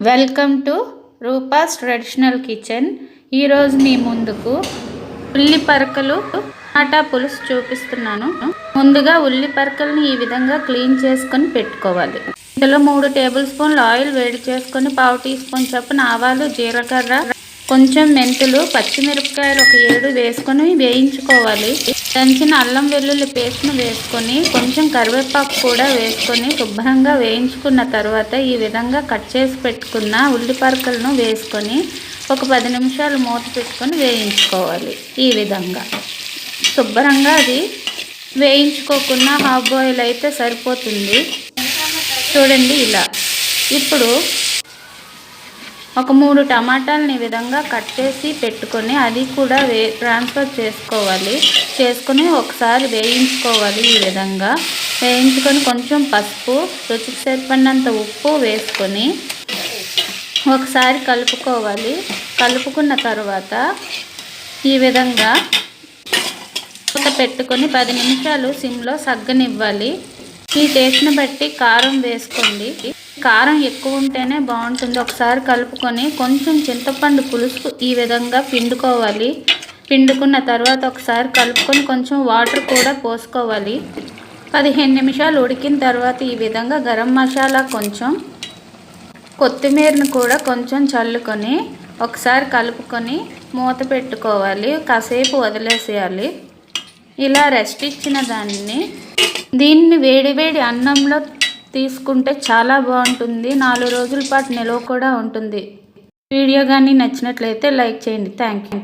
Welcome to Rupa's traditional kitchen. ఈరోజు మీ ముందుకు ఉల్లి పరకలు టమాటా పులుసు చూపిస్తున్నాను. ముందుగా ఉల్లి పరకల్ని ఈ విధంగా క్లీన్ చేసుకొని పెట్టుకోవాలి. ఇందులో మూడు టేబుల్ స్పూన్లు ఆయిల్ వేడి చేసుకొని పావు టీ స్పూన్ చొప్పున ఆవాలు జీలకర్ర కొంచెం మెంతులు పచ్చిమిరపకాయలు ఒక ఏడు వేసుకొని వేయించుకోవాలి. దంచిన అల్లం వెల్లుల్లి పేస్ట్ను వేసుకొని కొంచెం కరివేపాకు కూడా వేసుకొని శుభ్రంగా వేయించుకున్న తర్వాత ఈ విధంగా కట్ చేసి పెట్టుకున్న ఉల్లిపరకలను వేసుకొని ఒక పది నిమిషాలు మూత పెట్టుకొని వేయించుకోవాలి ఈ విధంగా. శుభ్రంగా అది వేయించుకోకుండా హాఫ్ బాయిల్ అయితే సరిపోతుంది. చూడండి ఇలా. ఇప్పుడు ఒక మూడు టమాటాలని ఈ విధంగా కట్ చేసి పెట్టుకొని అది కూడా వే ట్రాన్స్ఫర్ చేసుకోవాలి. చేసుకొని ఒకసారి వేయించుకోవాలి ఈ విధంగా. వేయించుకొని కొంచెం పసుపు రుచికి సరిపడినంత ఉప్పు వేసుకొని ఒకసారి కలుపుకోవాలి. కలుపుకున్న తర్వాత ఈ విధంగా మూత పెట్టుకొని పది నిమిషాలు సిమ్లో సగ్గనివ్వాలి. ఈ టేస్ట్ని బట్టి కారం వేసుకోండి. కారం ఎక్కువ ఉంటేనే బాగుంటుంది. ఒకసారి కలుపుకొని కొంచెం చింతపండు పులుసు ఈ విధంగా పిండుకోవాలి. పిండుకున్న తర్వాత ఒకసారి కలుపుకొని కొంచెం వాటర్ కూడా పోసుకోవాలి. పదిహేను నిమిషాలు ఉడికిన తర్వాత ఈ విధంగా గరం మసాలా కొంచెం కొత్తిమీరను కూడా కొంచెం చల్లుకొని ఒకసారి కలుపుకొని మూత పెట్టుకోవాలి. కాసేపు వదిలేసేయాలి. ఇలా రెస్ట్ ఇచ్చిన దాన్ని దీన్ని వేడివేడి అన్నంలో తీసుకుంటే చాలా బాగుంటుంది. నాలుగు రోజుల పాటు నిల్వ కూడా ఉంటుంది. వీడియో కానీ నచ్చినట్లయితే లైక్ చేయండి. Thank you